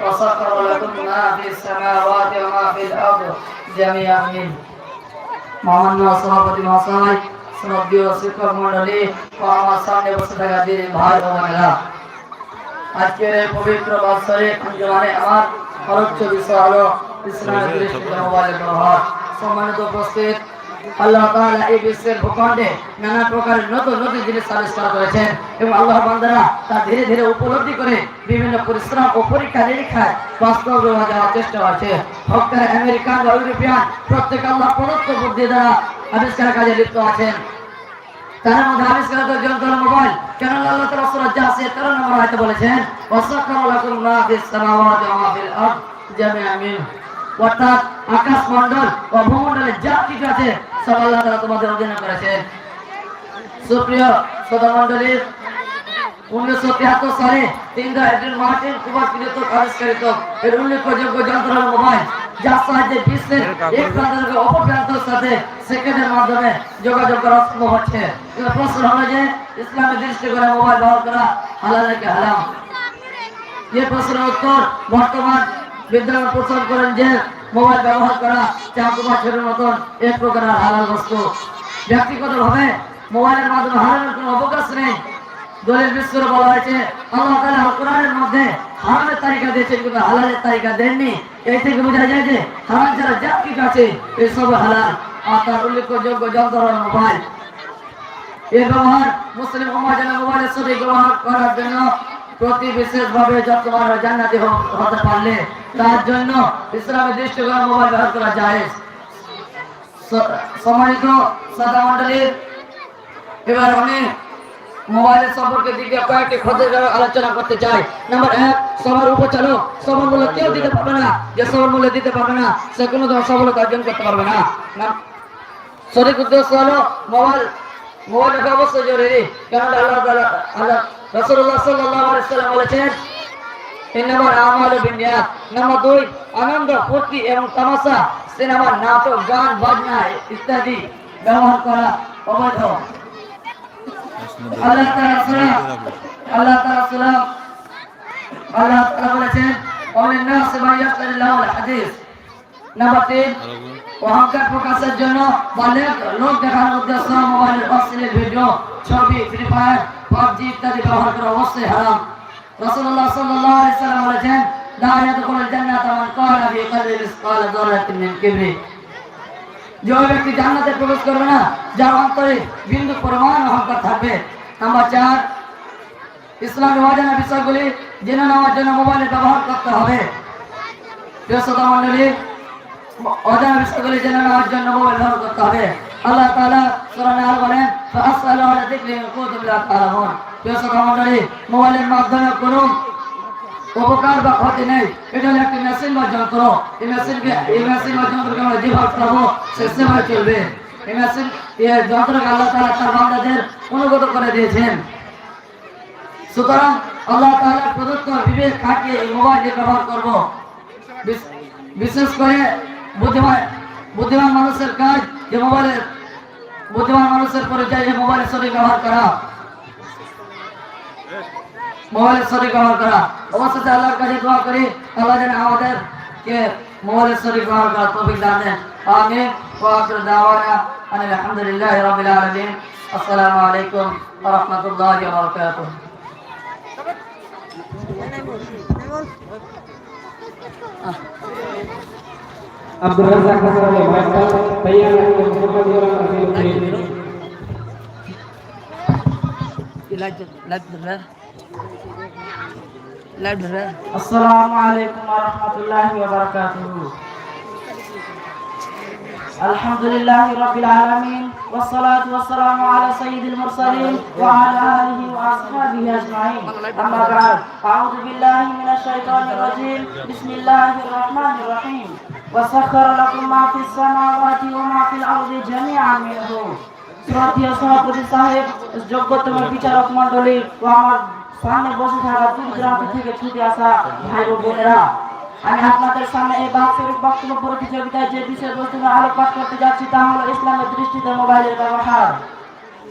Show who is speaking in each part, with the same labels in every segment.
Speaker 1: وسخر لكم ما في السماوات وما في الأرض جميعا منه মহামান্য সভাপতি মহাশয় শ্রদ্ধীয় শিক্ষক মন্ডলী ও আমার সামনে বসে থাকা দিদি ভাই ও বোনেরা আজকের এই পবিত্র বৎসরে আঞ্জমানে আমার পরোক্ষ বিষয় হলো ইসলামের দৃষ্টিতে মোবাইলের ব্যবহার সম্মানিত উপস্থিত আল্লাহ তাআলা এই বিশ্বের ভূখণ্ডে নানা নতুন নতুন জিনিস আবিষ্কার করেছেন এবং আল্লাহ বান্দারা তা ধীরে ধীরে উপলব্ধি করে বিভিন্ন পরিশ্রম ও পরীক্ষা নিরীক্ষায় বাস্তব চেষ্টা আমেরিকান বা ইউরোপিয়ান, প্রত্যেক আল্লাহ প্রদত্ত বুদ্ধি দ্বারা আবিষ্কার কাজে লিপ্ত আছেন। তার মধ্যে আবিষ্কৃত যন্ত্র মোবাইল কেন আল্লাহ তাআলা সূরা জাসিয়া 13 নম্বর বলেছেন ওয়াসাখারা লাকুম মা ফিস সামাওয়াতি ওয়া মা ফিল আরদ জামিআন মিন। অর্থাৎ আকাশ মণ্ডল ও ভূমণ্ডলে যা কিছু আছে, সব আল্লাহ তাআলা তোমাদের অধীনে করেছেন। সুপ্রিয় শ্রোতা মণ্ডলী উনিশশো তিয়াত্তর সালে তিনটা একজন মার্টিন কুমার কৃতক আবিষ্কারিত এর উল্লেখযোগ্য যন্ত্র হল মোবাইল, যার সাহায্যে বিশ্বের এক প্রান্ত থেকে অপর প্রান্তের সাথে সেকেন্ডের মাধ্যমে যোগাযোগ করা সম্ভব হচ্ছে। প্রশ্ন হলো যে ইসলামের দৃষ্টিকোণে মোবাইল ব্যবহার করা হালাল নাকি হারাম? যে প্রশ্নের উত্তর বর্তমান বিদ্যালয় প্রচার করেন যে মোবাইল ব্যবহার করা, চাকু মাছের মতন এক প্রকারের হালাল বস্তু। ব্যক্তিগতভাবে মোবাইলের মাধ্যমে হারানোর কোনো অবকাশ নেই। দলের বিশ্বরে বলা হয়েছে, আল্লাহ আল কোরআনের মধ্যে হারামের তালিকা দিয়েছেন কিন্তু হালালের তালিকা দেননি। এই থেকে বোঝা যায় যে হারাম ছাড়া যা কিছু আছে সব হালাল। আর তার উল্লেখযোগ্য যন্ত্র হলো মোবাইল। এর ব্যবহার মুসলিম যেন মোবাইলের সঠিক ব্যবহার করার জন্য প্রতি বিশেষভাবে যত্নবান ও জান্নাতি হ- হতে পারলে তার জন্য ইসলামের দৃষ্টিকোণে মোবাইল ব্যবহার করা যায়। সম্মানিত সাদা মন্ডলীর এবার আমি মোবাইলের সম্পর্কে দিকে কয়েকটি খদের আলোচনা করতে চাই। নাম্বার এক, সবার উপচালক, সবার মূল্য কেউ দিতে পারবে না। যে সবার মূল্য দিতে পারবে না, সে কোনো ধরনের সফলতা অর্জন করতে পারবে না। নাম- সঠিক উদ্দেশ্য হলো মোবাইল মোবাইল রাখা অবশ্যই জরুরি কারণ আল্লাহ আল্লাহ আলাইহি সাল্লাম বলেছেন তিন নম্বর আমাল বিনিয়াত নাম্বার দুই, আনন্দ, ফুর্তি এবং তামাশা, সিনেমা, নাটক, গান, বাজনা, ইত্যাদি ব্যবহার করা অবৈধ। আল্লাহ তাআলা সূরা আল্লাহ তাআলা সূরা আল্লাহ তাআলা বলেছেন ওয়ামিন নাস মা ইয়াস্তারিল্লাহু আল হাদিস নাম্বার তিন অহংকার প্রকাশের জন্য বলে, লোক দেখানোর উদ্দেশ্য মোবাইলের অশ্লীল ভিডিও, ছবি, ফ্রি ফায়ার, পাবজি ইত্যাদি ব্যবহার করা অবশ্যই হারাম। আলাইহি সাল্লাম বলেছেন করবে না, যার বিন্দু পরিমাণ অহংকার থাকবে। নাম্বার চার, ইসলামী বিষয়গুলি জেনে নেওয়ার জন্য মোবাইলের ব্যবহার করতে হবে। অজানা বিষয়গুলি জেনে নেওয়ার জন্য মোবাইল ব্যবহার করতে হবে। আল্লাহ তাআলা কোরআনে বলেন আলা মণ্ডলী, মোবাইলের মাধ্যমে কোনো উপকার বা ক্ষতি নেই। এটা হলো একটি মেশিন বা যন্ত্র এই মেশিনকে এই মেশিন বা যন্ত্রকে আমরা যেভাবে সে সেভাবে চলবে। এই মেশিন যন্ত্রকে আল্লাহ তাআলা তার বান্দাদের অনুগত করে দিয়েছেন। সুতরাং আল্লাহ তাআলা প্রদত্ত বিবেক খাটিয়ে এই মোবাইল ব্যবহার করব। বিশেষ করে বুদ্ধিমান বুদ্ধিমান মানুষের কাজ যে মোবাইলের বুদ্ধিমান মানুষের পরিচয় যে মোবাইলের সঠিক ব্যবহার করা। মোবাইলের সঠিক ব্যবহার করা। অবশ্যই আল্লাহর কাছে দোয়া করি, আল্লাহ যেন আমাদের কে মোবাইলের সঠিক ব্যবহার করা তৌফিক দান দেন। আমিন। ওয়া আখিরু দাওয়ানা আনিল হামদুলিল্লাহি রাব্বিল আলামিন। আসসালামু আলাইকুম ওয়া রাহমাতুল্লাহি ওয়া বারাকাতুহু।
Speaker 2: عبد الرزاق حسن تيار محمد الدين
Speaker 1: السلام عليكم ورحمة الله وبركاته. الحمد لله
Speaker 3: رب العالمين والصلاة والسلام على سيد المرسلين وعلى آله وأصحابه أجمعين. أما بعد أعوذ بالله من الشيطان الرجيم. بسم الله الرحمن الرحيم. আম্মা বা'দ আউযু বিল্লাহি মিনাশ শাইতানির রাজীম বিসমিল্লাহির রাহমানির রাহিম وسخر لكم ما في السماوات وما في الأرض جميعا منه শ্রদ্ধেয় সভাপতি সাহেব যোগ্যতম বিচারক মন্ডলী ও আমার সামনে বসে থাকা দূর দূরান্ত থেকে ছুটে আসা ভাই ও বোনেরা আমি আপনাদের সামনে এই বাৎসরিক বক্তব্য প্রতিযোগিতায় যে বিষয়বস্তু নিয়ে আলোকপাত করতে যাচ্ছি তা হলো ইসলামের দৃষ্টিতে মোবাইলের ব্যবহার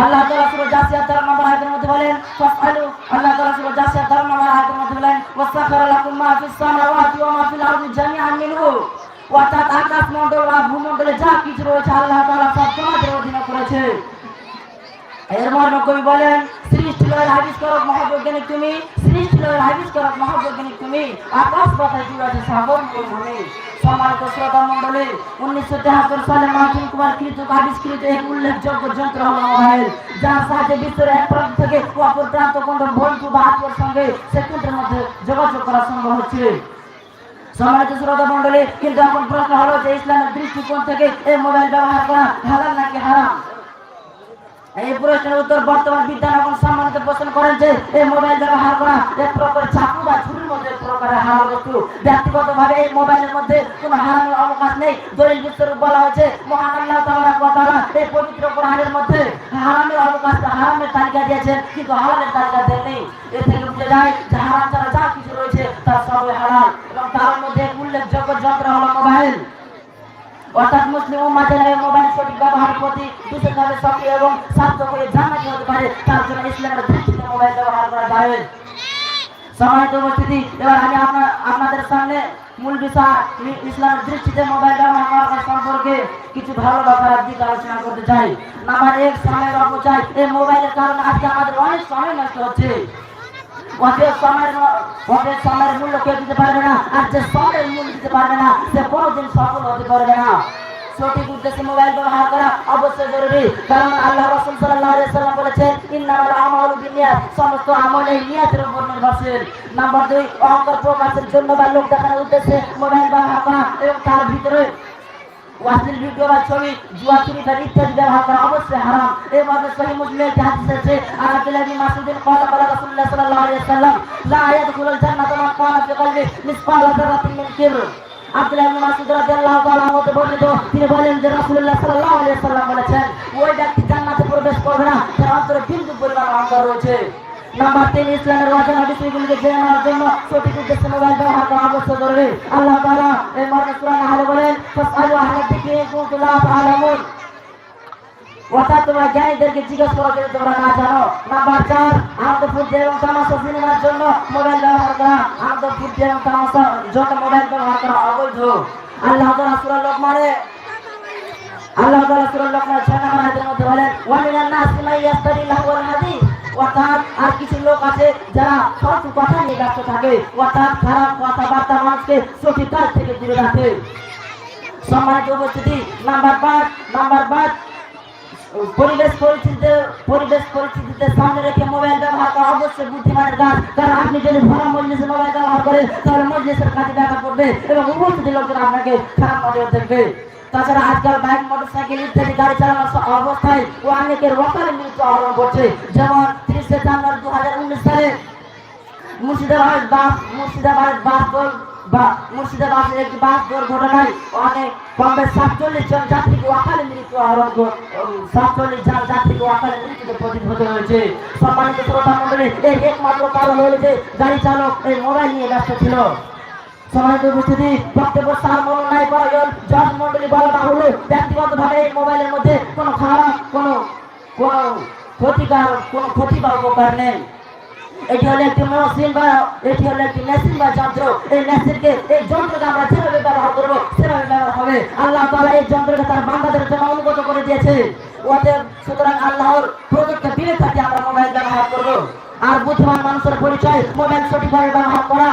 Speaker 3: আল্লাহ তাআলা সূরা জাসিয়া 13 নম্বর আয়াতের মধ্যে বলেন, ফাসআলু আল্লাহ তাআলা সূরা জাসিয়া 13 নম্বর আয়াতের মধ্যে বলেন ওয়াসাখারা লাকুম মা ফিস সামাওয়াতি ওয়া মা ফিল আরদি জামিআন মিনহু অর্থাৎ আকাশ মণ্ডল আর ভূমণ্ডলে যা কিছু রয়েছে আল্লাহ তাআলা সব তোমাদের অধীনে করেছে। এর মর্ম কবি বলেন, সৃষ্টি লয়ের আবিষ্কারক মহাবৈজ্ঞানিক তুমি, সৃষ্টি লয়ের আবিষ্কারক মহাবৈজ্ঞানিক তুমি আকাশ সম্মানিত শ্রোতা মন্ডলী উনিশশো তেহাত্তর সালে মার্কিন কুমার কৃতক আবিষ্কৃত এক উল্লেখযোগ্য যন্ত্র হলো মোবাইল, যার সাহায্যে বিশ্বের এক প্রান্ত থেকে অপর প্রান্ত কোন বন্ধু বা সঙ্গে সেকেন্ডের মধ্যে যোগাযোগ করা সম্ভব হচ্ছে শ্রোতা মন্ডলী কিন্তু এখন প্রশ্ন হলো যে ইসলামের দৃষ্টিকোণ থেকে এই মোবাইল ব্যবহার করা হালাল নাকি হারাম? এই প্রশ্নের উত্তর বর্তমান বিজ্ঞান এখন সম্মানিত প্রশ্ন করেন যে, এই মোবাইল ব্যবহার করা এক প্রকার প্রকারের হারাম বস্তু ব্যক্তিগতভাবে এই মোবাইলের মধ্যে কোনো হারানোর অবকাশ নেই। দলিল বিস্তর বলা হয়েছে, মহান এই পবিত্র কোরআনের মধ্যে হারামের অবকাশ হারামের তালিকা দিয়েছেন, কিন্তু হালালের তালিকা দেননি। এ থেকে বুঝে যায় যে হারাম ছাড়া যা কিছু রয়েছে তার সবই হালাল। এবং তার মধ্যে উল্লেখযোগ্য যন্ত্র হলো মোবাইল অর্থাৎ মুসলিম উম্মাদের মোবাইল সঠিক ব্যবহারের প্রতি বিশেষভাবে সক্রিয় এবং স্বাস্থ্য করে জান্নাতি হতে পারে, তার জন্য ইসলামের মোবাইল ব্যবহার করা যায় সম্মানিত উপস্থিতি। এবার আমি আপনাদের সামনে মূল বিষয় ইসলামের দৃষ্টিতে মোবাইল ব্যবহার সম্পর্কে কিছু ভালো ব্যাপার দিক আলোচনা করতে চাই। নাম্বার এক, সময়ের অপচয়। এই মোবাইলের কারণে আজকে আমাদের অনেক সময় নষ্ট হচ্ছে। অতএব সময়ের অতএব সময়ের মূল্য কেউ দিতে পারবে না। আর যে সময়ের মূল্য দিতে পারবে না, সে কোনোদিন সফল হতে পারবে না। সঠিক উদ্দেশ্যে মোবাইল ব্যবহার করা অবশ্যই জরুরি কারণ আল্লাহ রাসূল সাল্লাল্লাহু আলাইহি সাল্লাম বলেছেন ইন্নামাল আমালু বিনিয়াত সমস্ত আমল এই নিয়তের উপর নির্ভরশীল নাম্বার দুই অহংকার প্রকাশের জন্য বা লোক দেখানোর উদ্দেশ্যে মোবাইল ব্যবহার করা এবং তার ভিতরে ওয়াসিল ভিডিও বা ছবি জুয়া চুরি বা ইত্যাদি ব্যবহার করা অবশ্যই হারাম এর মধ্যে সহি মুসলিমের একটি হাদিস আছে আর আব্দুল্লাহ বিন মাসউদিন قال قال رسول الله صلى الله عليه وسلم لا يدخل الجنة من كان في قلبه مثقال ذرة من كبر আব্দুল্লাহ ইবনে মাসউদ রাদিয়াল্লাহু তাআলা হতে বর্ণিত। তিনি বলেন যে রাসূলুল্লাহ সাল্লাল্লাহু আলাইহি সাল্লাম বলেছেন, ওই ব্যক্তি জান্নাতে প্রবেশ করবে না, তার অন্তরে বিন্দু পরিমাণ অহংকার রয়েছে। নাম্বার তিন, ইসলামের অজানা বিষয়গুলিকে জেনে নেওয়ার জন্য সঠিক উদ্দেশ্যে মোবাইল ব্যবহার করা আবশ্যক জরুরি। আল্লাহ তাআলা এই মর্মে সূরা নাহলে বলেন ফাসআলু আহলা যিকরি কুনতুম লা অর্থাৎ তোমরা জ্ঞানীদেরকে জিজ্ঞেস করো যদি তোমরা না জানো? নাম্বার চার আনন্দ ফুর্তি এবং তামাশা সিনেমার জন্য মোবাইল ব্যবহার করা আনন্দ ফুর্তি এবং তামাশার জন্য মোবাইল ব্যবহার করা অবৈধ। আল্লাহ তাআলা সূরা লোকমানে, আল্লাহ তাআলা সূরা লোকমান 6 নম্বর আয়াতের মধ্যে বলেন, ওয়া মিনান নাসি ইয়াস্তারি লাহুল হাদিস। অর্থাৎ আর কিছু লোক আছে যারা ফালতু কথা নিয়ে ব্যস্ত থাকে। অর্থাৎ খারাপ কথাবার্তা মানুষকে সঠিক কাজ থেকে দূরে রাখে। সম্মানিত উপস্থিতি, নাম্বার পাঁচ নাম্বার পাঁচ পরিবেশ পরিস্থিতিতে পরিবেশ পরিস্থিতিতে সামনে রেখে মোবাইল ব্যবহার করা অবশ্যই বুদ্ধিমানের কাজ। কারণ আপনি যদি ভরা মজলিসে মোবাইল ব্যবহার করেন তাহলে মজলিসের কাজে দেখা করবে এবং উপস্থিত লোকজন আপনাকে খারাপ নজর দেখবে। তাছাড়া আজকাল বাইক, মোটরসাইকেল ইত্যাদি গাড়ি চালানোর অবস্থায় অনেকের ওকালে মৃত্যু আহরণ করছে। যেমন তিরিশে জানুয়ারি দু হাজার উনিশ সালে মুর্শিদাবাদ বাস মুর্শিদাবাদ বাস মুর্শিদাবাদের একটি বাস দুর্ঘটনায় অনেক কমবে সাতচল্লিশ জন যাত্রীকে অকালে মৃত্যু সাতচল্লিশ জন যাত্রীকে অকালে মৃত্যুতে পতিত হতে হয়েছে। সম্মানিত শ্রোতা মন্ডলী এর একমাত্র কারণ হলো যে গাড়ি চালক এই মোবাইল নিয়ে ব্যস্ত ছিল। সম্মানিত উপস্থিতি, বক্তব্য সার মনোনয় প্রয়োজন জজ মন্ডলী বলা হলো ব্যক্তিগতভাবে এই মোবাইলের মধ্যে কোনো খারাপ, কোনো কোনো ক্ষতিকার কোনো ক্ষতি বা উপকার নেই। এটি হলো একটি মেশিন বা এটি হলো একটি মেশিন বা যন্ত্র। এই মেশিনকে এই যন্ত্রকে আমরা যেভাবে ব্যবহার করব, সেভাবে ব্যবহার হবে। আল্লাহ তালা এই যন্ত্রকে তার বান্দাদের জন্য অনুগত করে দিয়েছে। ওদের সুতরাং আল্লাহর প্রদত্ত বিলে থাকি আমরা মোবাইল ব্যবহার করব। আর বুদ্ধিমান মানুষের পরিচয় মোবাইল সঠিকভাবে ব্যবহার করা।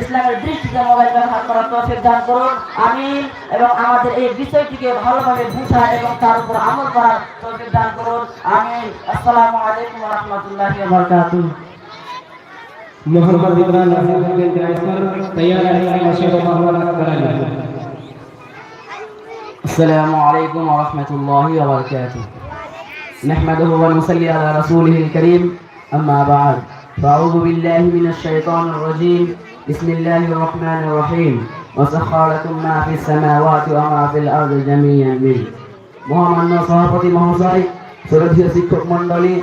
Speaker 3: ইসলামের দৃষ্টিতে মোবাইল ব্যবহার করার তৌফিক দান করুন আমিন এবং আমাদের এই বিষয়টিকে ভালোভাবে বুঝা এবং তার উপর আমল করার তৌফিক দান করুন আমিন আসসালামু আলাইকুম ওয়া রাহমাতুল্লাহি ওয়া বরকাতু
Speaker 2: মোহাম্মদ ইব্রাহিম আসাদুদ্দিন রাইসার তৈয়ার আলী মাশাআল্লাহ মোহাম্মদ আকবর আলী
Speaker 4: السلام عليكم ورحمة الله وبركاته نحمده ونصلي على رسوله الكريم أما بعد فأعوذ بالله من الشيطان الرجيم بسم الله الرحمن الرحيم وسخر لكم ما في السماوات وما في الأرض جميعا منه মহামান্য সভাপতি মহাশয় শ্রদ্ধীয় শিক্ষক মণ্ডলী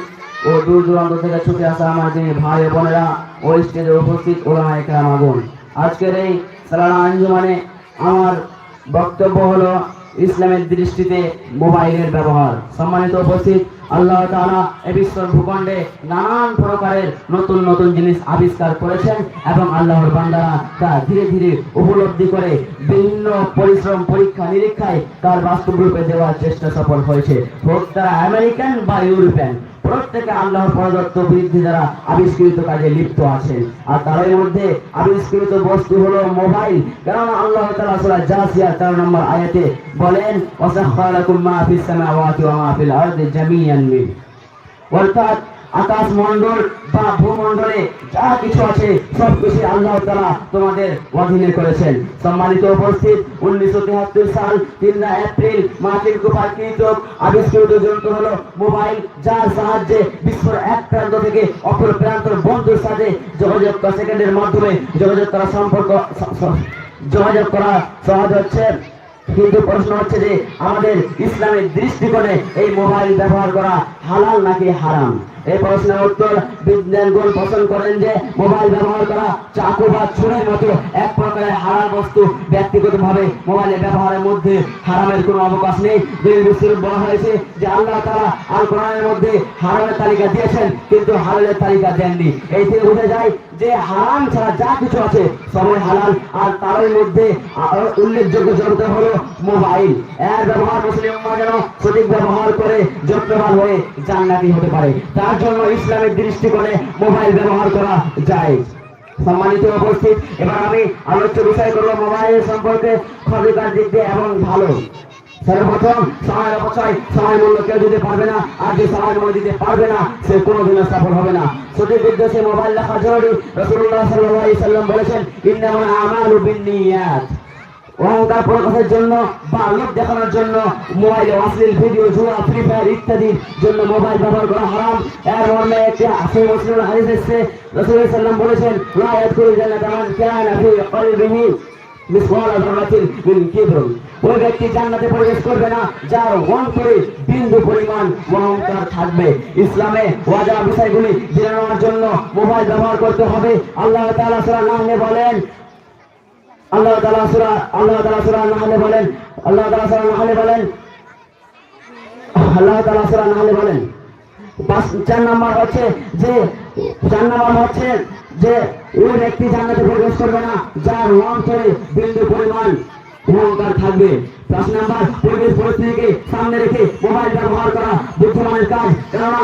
Speaker 4: ও দূর দূরান্ত থেকে ছুটে আসা আমার যিনি ভাই ও বোনেরা ও স্টেজে উপস্থিত ওলামা একরাম আগুন আজকের এই সালানা আঞ্জুমানে আমার বক্তব্য হলো ইসলামের দৃষ্টিতে মোবাইলের ব্যবহার। সম্মানিত উপস্থিত, আল্লাহ তাআলা এ বিশ্ব ভূখণ্ডে নানান প্রকারের নতুন নতুন জিনিস আবিষ্কার করেছেন এবং আল্লাহর বান্দারা তা ধীরে ধীরে উপলব্ধি করে বিভিন্ন পরিশ্রম, পরীক্ষা, নিরীক্ষায় তার বাস্তব রূপে দেওয়ার চেষ্টা সফল হয়েছে। হোক তারা আমেরিকান বা ইউরোপিয়ান। প্রত্যেকে আল্লাহর প্রদত্ত বৃদ্ধি দ্বারা আবিষ্কৃত কাজে লিপ্ত আছেন। আর তাদের মধ্যে আবিষ্কৃত বস্তু হলো মোবাইল। কারণ আল্লাহ তাআলা সূরা জাসিয়া 4 নম্বর আয়াতে বলেন ওয়াসাখখারা রকম মা ফিস সামাওয়াতি ওয়া মা ফিল জামিয়ান মিন। অর্থাৎ আকাশ মণ্ডল বা ভূমণ্ডলে যা কিছু আছে, সব কিছু আল্লাহ তারা তোমাদের অধীনে করেছেন। সম্মানিত উপস্থিত, উনিশশো তেহাত্তর সাল, তিনরা এপ্রিল মার্টিন কুপার কৃতক আবিষ্কৃত যন্ত্র হলো মোবাইল, যার সাহায্যে বিশ্বর এক প্রান্ত থেকে অপর প্রান্তর বন্ধুর সাথে যোগাযোগ সেকেন্ডের মাধ্যমে যোগাযোগ করা সম্পর্ক, যোগাযোগ করা সহজ হচ্ছে। কিন্তু প্রশ্ন হচ্ছে যে, আমাদের ইসলামের দৃষ্টিকোণে এই মোবাইল ব্যবহার করা হালাল নাকি হারাম? এই প্রশ্নের উত্তর বিজ্ঞানগণ পছন্দ করেন যে, মোবাইল ব্যবহার করা চাকু বা ছুরির মতো এক প্রকারের হারাল বস্তু ব্যক্তিগতভাবে মোবাইলের ব্যবহারের মধ্যে হারামের কোনো অবকাশ নেই। দুই বিশ্বের বলা হয়েছে যে, আল্লাহ তারা আল কোরআনের মধ্যে হারামের তালিকা দিয়েছেন, কিন্তু হালালের তালিকা দেননি। এই থেকে বোঝা যায় যে, হারাম ছাড়া যা কিছু আছে সবাই হালাল, আর তারই মধ্যে উল্লেখযোগ্য জগতে হলো মোবাইল। এর ব্যবহার মুসলিম যেন সঠিক ব্যবহার করে যত্নবান হয়ে জান্নাতি হতে পারে। তার জন্য ইসলামের দৃষ্টিকোণে মোবাইল ব্যবহার করা যায়। সম্মানিত উপস্থিত, এবার আমি আলোচ্য বিষয় করব মোবাইল সম্পর্কে ক্ষতিকার দিক দিয়ে এবং ভালো। সর্বপ্রথম সময় অপচয়, সময় মূল্য কেউ দিতে পারবে না, আর যে সময় মূল্য দিতে পারবে না, সে কোনোদিনও সফল হবে না। সঠিক উদ্দেশ্যে মোবাইল রাখা জরুরি। রসুল্লাহ সাল্লাহ সাল্লাম বলেছেন, ইন্নামা আমালু বিন্নিয়াত অহংকার প্রকাশের জন্য বা লোক দেখানোর জন্য, মোবাইলে অশ্লীল ভিডিও, জুয়া ফ্রি ফায়ার ইত্যাদির জন্য মোবাইল ব্যবহার করা হারাম। এর মর্মে একটি এসেছে। সাল্লাম বলেছেন জান্নাতা মান কানা কিবর ওই ব্যক্তি জান্নাতে প্রবেশ করবে না, যার অন্তরে বিন্দু পরিমাণ থাকবে। ইসলামে ওয়াজা, বিষয়গুলি জেনে নেওয়ার জন্য মোবাইল ব্যবহার করতে হবে। আল্লাহ তাআলা সূরা নাহলে বলেন আল্লাহ তাআলা সূরা, আল্লাহ তাআলা সূরা নাহলে বলেন, আল্লাহ তাআলা সূরা নাহলে বলেন, আল্লাহ তাআলা সূরা নাহলে বলেন। চার নাম্বার হচ্ছে যে, চার নাম্বার হচ্ছে যে ওই ব্যক্তি জান্নাতে প্রবেশ করবে না, যার অন্তরে বিন্দু পরিমাণ অহংকার থাকবে। পাঁচ নাম্বার, পরিবেশ পরিস্থিতিকে সামনে রেখে মোবাইল ব্যবহার করা, বুদ্ধিমানের কাজ। কেননা